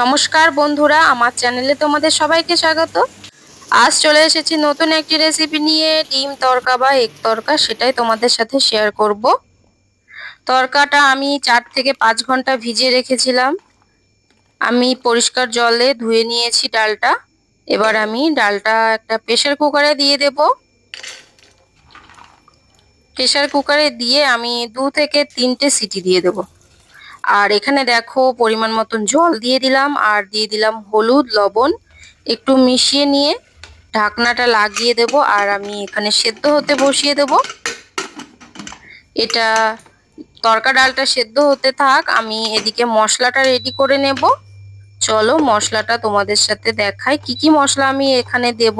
নমস্কার বন্ধুরা, আমার চ্যানেলে তোমাদের সবাইকে স্বাগত। আজ চলে এসেছি নতুন একটি রেসিপি নিয়ে, ডিম তরকা বা এগ তরকা, সেটাই তোমাদের সাথে শেয়ার করব। তরকাটা আমি চার থেকে পাঁচ ঘণ্টা ভিজিয়ে রেখেছিলাম। আমি পরিষ্কার জলে ধুয়ে নিয়েছি ডালটা। এবার আমি ডালটা একটা প্রেশার কুকারে দিয়ে দেব। প্রেশার কুকারে দিয়ে আমি দু থেকে তিনটে সিটি দিয়ে দেবো। আর এখানে দেখো পরিমাণ মতন জল দিয়ে দিলাম, আর দিয়ে দিলাম হলুদ, লবণ। একটু মিশিয়ে নিয়ে ঢাকনাটা লাগিয়ে দেব, আর আমি এখানে সেদ্ধ হতে বসিয়ে দেব। এটা তরকা ডালটা সেদ্ধ হতে থাক, আমি এদিকে মশলাটা রেডি করে নেব। চলো মশলাটা তোমাদের সাথে দেখাই, কি কি মশলা আমি এখানে দেব।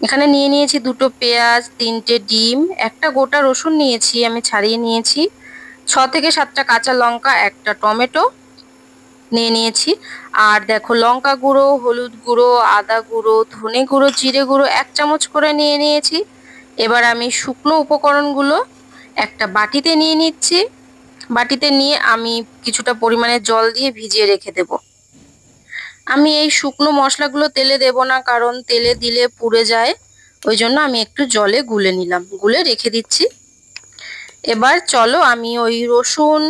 এখানে নিয়ে নিয়েছি দুটো পেঁয়াজ, তিনটে ডিম, একটা গোটা রসুন নিয়েছি, আমি ছাড়িয়ে নিয়েছি। ছ থেকে সাতটা কাঁচা লঙ্কা, একটা টমেটো নিয়ে নিয়েছি। আর দেখো, লঙ্কা গুঁড়ো, হলুদ গুঁড়ো, আদা গুঁড়ো, ধনে গুঁড়ো, জিরে গুঁড়ো এক চামচ করে নিয়ে নিয়েছি। এবার আমি শুকনো উপকরণগুলো একটা বাটিতে নিয়ে নিচ্ছি। বাটিতে নিয়ে আমি কিছুটা পরিমাণে জল দিয়ে ভিজিয়ে রেখে দেব। আমি এই শুকনো মশলাগুলো তেলে দেব না, কারণ তেলে দিলে পুড়ে যায়। ওই জন্য আমি একটু জলে গুলে নিলাম। গুলে রেখে দিচ্ছি। এবার চলো আমি ওই রসুন,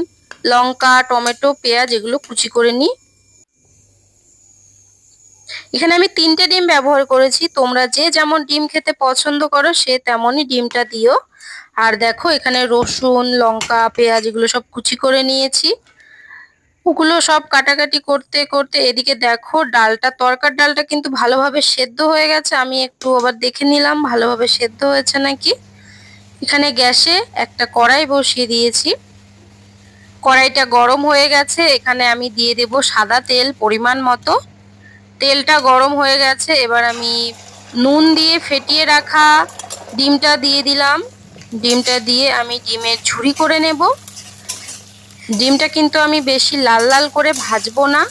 লঙ্কা, টমেটো, পেঁয়াজ এগুলো কুচি করে নিই। এখানে আমি তিনটে ডিম ব্যবহার করেছি। তোমরা যে যেমন ডিম খেতে পছন্দ করো সে তেমনই ডিমটা দিও। আর দেখো এখানে রসুন, লঙ্কা, পেঁয়াজ এগুলো সব কুচি করে নিয়েছি। ওগুলো সব কাটাকাটি করতে করতে এদিকে দেখো ডালটা, তরকার ডালটা কিন্তু ভালোভাবে সেদ্ধ হয়ে গেছে। আমি একটু আবার দেখে নিলাম, ভালোভাবে সেদ্ধ হয়েছে নাকি? এখানে গ্যাসে একটা কড়াই বসিয়ে দিয়েছি। কড়াইটা গরম হয়ে গেছে, এখানে আমি দিয়ে দেব সাদা তেল পরিমাণ মতো। তেলটা গরম হয়ে গেছে, এবার আমি নুন দিয়ে ফেটিয়ে রাখা ডিমটা দিয়ে দিলাম। ডিমটা দিয়ে আমি ডিমের ঝুড়ি করে নেব। ডিমটা কিন্তু আমি বেশি লাল লাল করে ভাজবো না।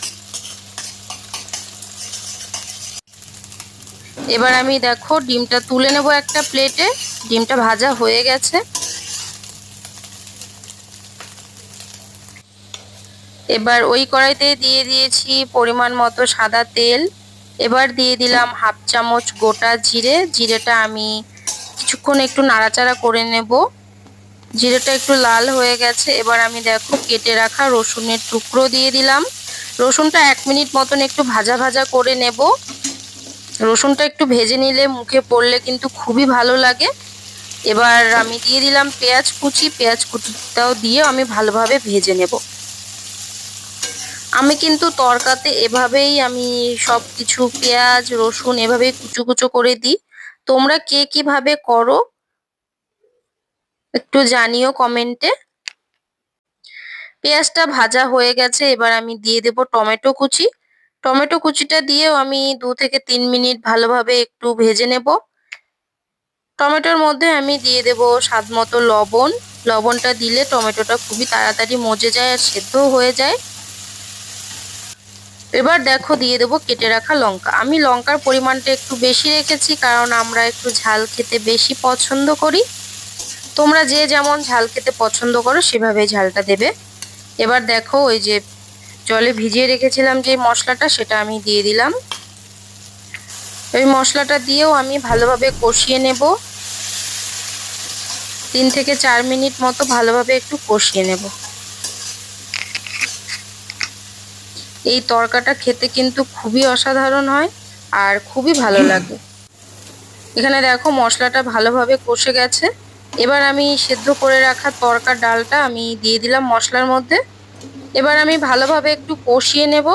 এবার আমি দেখো ডিমটা তুলে নেব একটা প্লেটে। ডিমটা ভাজা হয়ে গেছে। এবার ওই কড়াইতে দিয়ে দিয়েছি পরিমাণ মতো সাদা তেল। এবার দিয়ে দিলাম হাফ চামচ গোটা জিরে। জিরেটা আমি কিছুক্ষণ একটু নাড়াচাড়া করে নেব। জিরেটা একটু লাল হয়ে গেছে। এবার আমি দেখো কেটে রাখা রসুনের টুকরো দিয়ে দিলাম। রসুনটা এক মিনিট মতন একটু ভাজা ভাজা করে নেব। রসুনটা একটু ভেজে নিলে মুখে পড়লে কিন্তু খুবই ভালো লাগে। এবার আমি দিয়ে দিলাম পেঁয়াজ কুচি, পেঁয়াজ কুচিটাও দিয়ে আমি ভালোভাবে ভেজে নেব। আমি কিন্তু তরকাতে এভাবেই আমি সব কিছু পেঁয়াজ, রসুন এভাবেই কুচো কুচো করে দিই। তোমরা কে কীভাবে করো একটু জানিও কমেন্টে। পেঁয়াজটা ভাজা হয়ে গেছে, এবার আমি দিয়ে দেব টমেটো কুচি। টমেটো কুচিটা দিয়েও আমি দু থেকে তিন মিনিট ভালোভাবে একটু ভেজে নেব। টমেটোর মধ্যে আমি দিয়ে দেব স্বাদ মতো লবণ। লবণটা দিলে টমেটোটা খুবই তাড়াতাড়ি মজে যায় আর সেদ্ধও হয়ে যায়। এবার দেখো দিয়ে দেবো কেটে রাখা লঙ্কা। আমি লঙ্কার পরিমাণটা একটু বেশি রেখেছি কারণ আমরা একটু ঝাল খেতে বেশি পছন্দ করি। তোমরা যে যেমন ঝাল খেতে পছন্দ করো সেভাবে ঝালটা দেবে। এবার দেখো ওই যে জলে ভিজিয়ে রেখেছিলাম যে মশলাটা সেটা আমি দিয়ে দিলাম। ওই মশলাটা দিয়েও আমি ভালোভাবে কষিয়ে নেব। তিন থেকে চার মিনিট মতো ভালোভাবে একটু কষিয়ে নেব। এই তরকাটা খেতে কিন্তু খুবই অসাধারণ হয় আর খুবই ভালো লাগে। এখানে দেখো মশলাটা ভালোভাবে কষে গেছে। এবার আমি সেদ্ধ করে রাখা তরকার ডালটা আমি দিয়ে দিলাম মশলার মধ্যে। এবার আমি ভালোভাবে একটু কষিয়ে নেব।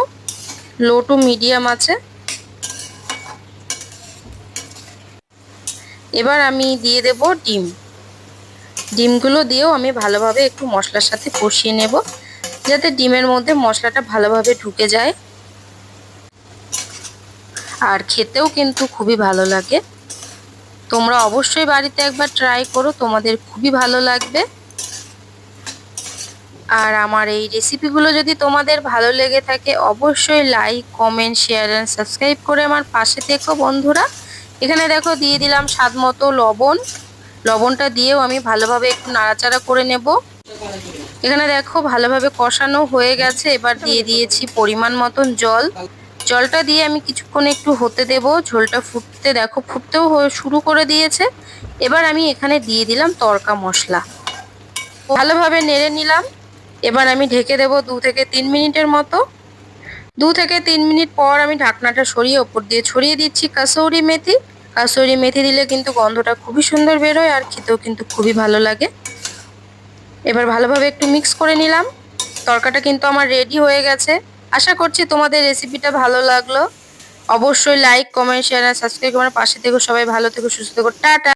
লো টু মিডিয়াম আছে। এবার আমি দিয়ে দেব ডিম। ডিমগুলো দিয়েও আমি ভালোভাবে একটু মশলার সাথে কষিয়ে নেব, যাতে ডিমের মধ্যে মশলাটা ভালোভাবে ঢুকে যায়। আর খেতেও কিন্তু খুবই ভালো লাগে। তোমরা অবশ্যই বাড়িতে একবার ট্রাই করো, তোমাদের খুবই ভালো লাগবে। আর আমার এই রেসিপিগুলো যদি তোমাদের ভালো লেগে থাকে, অবশ্যই like comment share and subscribe করে আমার পাশে থেকো বন্ধুরা। এখানে দেখো দিয়ে দিলাম স্বাদ মতো লবণ। লবণটা দিয়েও আমি ভালোভাবে একটু নাড়াচাড়া করে নেব। এখানে দেখো ভালোভাবে কষানো হয়ে গেছে। এবার দিয়ে দিয়েছি পরিমাণ মতন জল। জলটা দিয়ে আমি কিছুক্ষণ একটু হতে দেব। ঝোলটা ফুটতে দেখো ফুটতেও শুরু করে দিয়েছে। এবার আমি এখানে দিয়ে দিলাম তড়কা মশলা। ভালোভাবে নেড়ে নিলাম। এবার আমি ঢেকে দেব দু থেকে তিন মিনিটের মতো। দু থেকে তিন মিনিট পর আমি ঢাকনাটা সরিয়ে ওপর দিয়ে ছড়িয়ে দিচ্ছি কাসৌরি মেথি। কাসৌরি মেথি দিলে কিন্তু গন্ধটা খুবই সুন্দর বেরোয় আর খেতেও কিন্তু খুবই ভালো লাগে। এবার ভালোভাবে একটু মিক্স করে নিলাম। তরকাটা কিন্তু আমার রেডি হয়ে গেছে। আশা করছি তোমাদের রেসিপিটা ভালো লাগল। অবশ্যই লাইক কমেন্ট শেয়ার আর সাবস্ক্রাইব করার পাশে থেকো। সবাই ভালো থেকে, সুস্থ থেকো। টাটা!